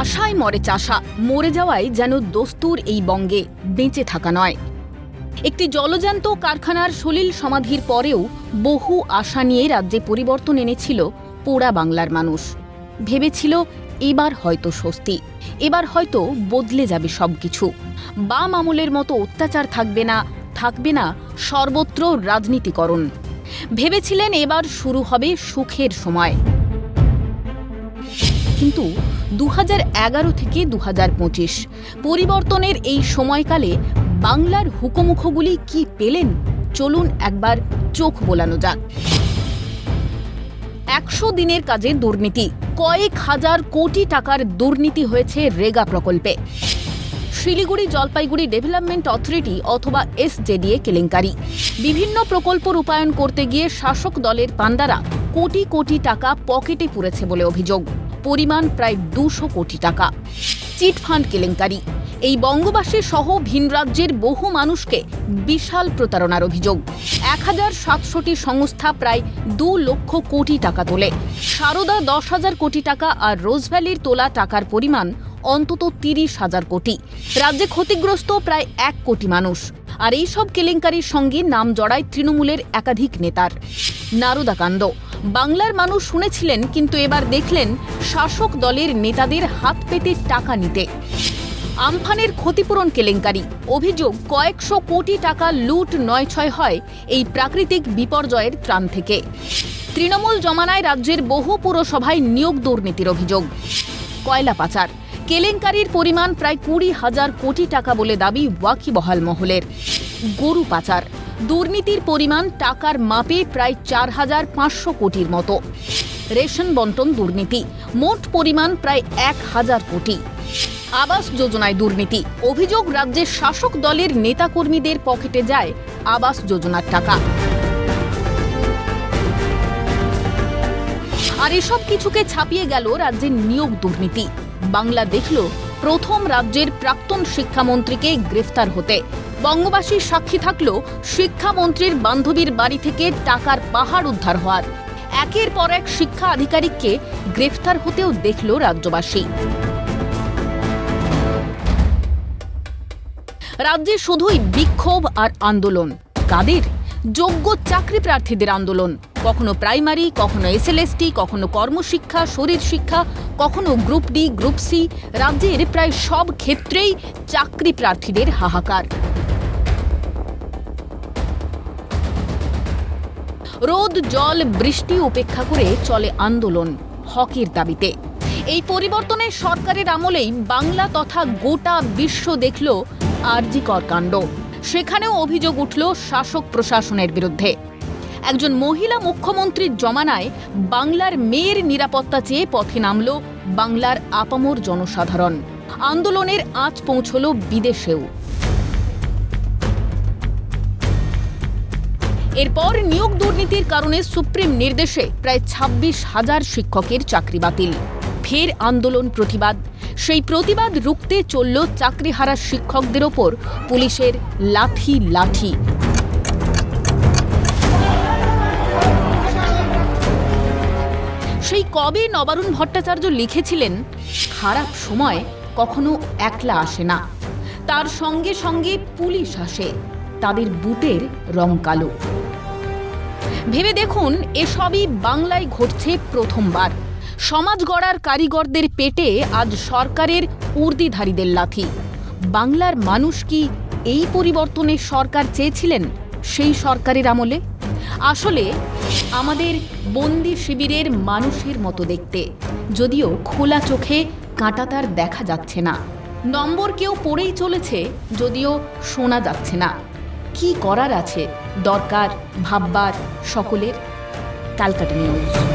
আশায় মরে চাষা। মরে যাওয়ায় যেন দস্তুর এই বঙ্গে। বেঁচে থাকা নয়। একটি জলজান্ত কারখানার সলিল সমাধির পরেও বহু আশা নিয়ে রাজ্যে পরিবর্তন এনেছিল পোড়া বাংলার মানুষ। ভেবেছিল, এবার হয়তো স্বস্তি। এবার হয়তো বদলে যাবে সবকিছু। বাম আমলের মতো অত্যাচার থাকবে না থাকবে না সর্বত্র রাজনীতিকরণ। ভেবেছিলেন এবার শুরু হবে সুখের সময়। কিন্তু দু হাজার এগারো থেকে দু হাজার পঁচিশ পরিবর্তনের এই সময়কালে বাংলার হুকোমুখোগুলি কি পেলেন? চলুন একবার চোখ বোলানো যাক। একশো দিনের কাজে দুর্নীতি, কয়েক হাজার কোটি টাকার দুর্নীতি হয়েছে রেগা প্রকল্পে। শিলিগুড়ি জলপাইগুড়ি ডেভেলপমেন্ট অথরিটি অথবা এসজেডিএ কেলেঙ্কারি। বিভিন্ন প্রকল্প রূপায়ণ করতে গিয়ে শাসক দলের পান্ডারা কোটি কোটি টাকা পকেটে পুরেছে বলে অভিযোগ। পরিমাণ প্রায় দুশো কোটি টাকা। চিটফান্ড কেলেঙ্কারি। এই বঙ্গবাসী সহ ভিন রাজ্যের বহু মানুষকে বিশাল প্রতারণার অভিযোগ। এক হাজার সাতশোটি সংস্থা প্রায় দু লক্ষ কোটি টাকা তোলে। সারদা দশ হাজার কোটি টাকা আর রোজভ্যালির তোলা টাকার পরিমাণ অন্তত তিরিশ হাজার কোটি। রাজ্যে ক্ষতিগ্রস্ত প্রায় এক কোটি মানুষ। আর এই সব কেলেঙ্কারির সঙ্গে নাম জড়ায় তৃণমূলের একাধিক নেতার। নারদাকাণ্ড। বাংলার মানুষ শুনেছিলেন, কিন্তু এবার দেখলেন শাসক দলের নেতাদের হাত পেতে টাকা নিতে। আমফানের ক্ষতিপূরণ কেলেঙ্কারি। অভিযোগ, কয়েকশো কোটি টাকা লুট নয় ছয় হয় এই প্রাকৃতিক বিপর্যয়ের ত্রাণ থেকে। তৃণমূল জমানায় রাজ্যের বহু পুরসভায় নিয়োগ দুর্নীতির অভিযোগ। কয়লা পাচার। কেলেঙ্কারির পরিমাণ প্রায় কুড়ি হাজার কোটি টাকা বলে দাবি ওয়াকিবহাল মহলের। গরু পাচার। দুর্নীতির পরিমাণ টাকার মাপে প্রায় চার হাজার পাঁচশো কোটির মতো। রেশন বন্টন দুর্নীতি। মোট পরিমাণ প্রায় এক হাজার কোটি। আবাস যোজনায় দুর্নীতি। অভিযোগ রাজ্যের শাসক দলের নেতাকর্মীদের পকেটে যায় আবাস যোজনার টাকা। আর এসব কিছুকে ছাপিয়ে গেল রাজ্যের নিয়োগ দুর্নীতি। বাংলা দেখল প্রথম রাজ্যের প্রাক্তন শিক্ষামন্ত্রীকে গ্রেফতার হতে। বঙ্গবাসীর সাক্ষী থাকল শিক্ষামন্ত্রীর বান্ধবীর বাড়ি থেকে টাকার পাহাড় উদ্ধার হওয়ার। একের পর এক শিক্ষা আধিকারিককে গ্রেফতার হতেও দেখল রাজ্যবাসী। রাজ্যে শুধুই বিক্ষোভ আর আন্দোলন। কাদের? যোগ্য চাকরি প্রার্থীদের আন্দোলন। কখনো প্রাইমারি, কখনো এসএলএসটি কখনো কর্মশিক্ষা, শরীর শিক্ষা, কখনো গ্রুপ ডি, গ্রুপ সি। রাজ্যের প্রায় সব ক্ষেত্রেই চাকরি প্রার্থীদের হাহাকার। রোদ, জল, বৃষ্টি উপেক্ষা করে চলে আন্দোলন হকের দাবিতে। এই পরিবর্তনের সরকারের আমলেই বাংলা তথা গোটা বিশ্ব দেখল আরজিকর কাণ্ড। সেখানেও অভিযোগ উঠল শাসক প্রশাসনের বিরুদ্ধে। একজন মহিলা মুখ্যমন্ত্রীর জমানায় বাংলার মেয়ের নিরাপত্তা চেয়ে পথে নামল বাংলার আপামর জনসাধারণ। আন্দোলনের আঁচ পৌঁছল বিদেশেও। এরপর নিয়োগ দুর্নীতির কারণে সুপ্রিম নির্দেশে প্রায় ছাব্বিশ হাজার শিক্ষকের চাকরি বাতিল। ফের আন্দোলন প্রতিবাদ। সেই প্রতিবাদ রুখতে চলল চাকরি চাকরিহারা শিক্ষকদের ওপর পুলিশের লাঠি লাঠি কবে নবারুণ ভট্টাচার্য লিখেছিলেন, খারাপ সময় কখনো একলা আসে না। তার সঙ্গে সঙ্গে পুলিশ আসে, তাদের বুটের রং কালো। ভেবে দেখুন, এসবই বাংলায় ঘটছে প্রথমবার। সমাজ গড়ার কারিগরদের পেটে আজ সরকারের উর্দিধারীদের লাথি। বাংলার মানুষ কি এই পরিবর্তনের সরকার চেয়েছিলেন সেই সরকারের আমলে? আসলে আমাদের বন্দি শিবিরের মানুষের মতো দেখতে। যদিও খোলা চোখে কাঁটা তার দেখা যাচ্ছে না। নম্বর কেউ পড়েই চলেছে, যদিও শোনা যাচ্ছে না। কি করার আছে? দরকার, ভাববার, সকলের। কালকাটা নিউজ।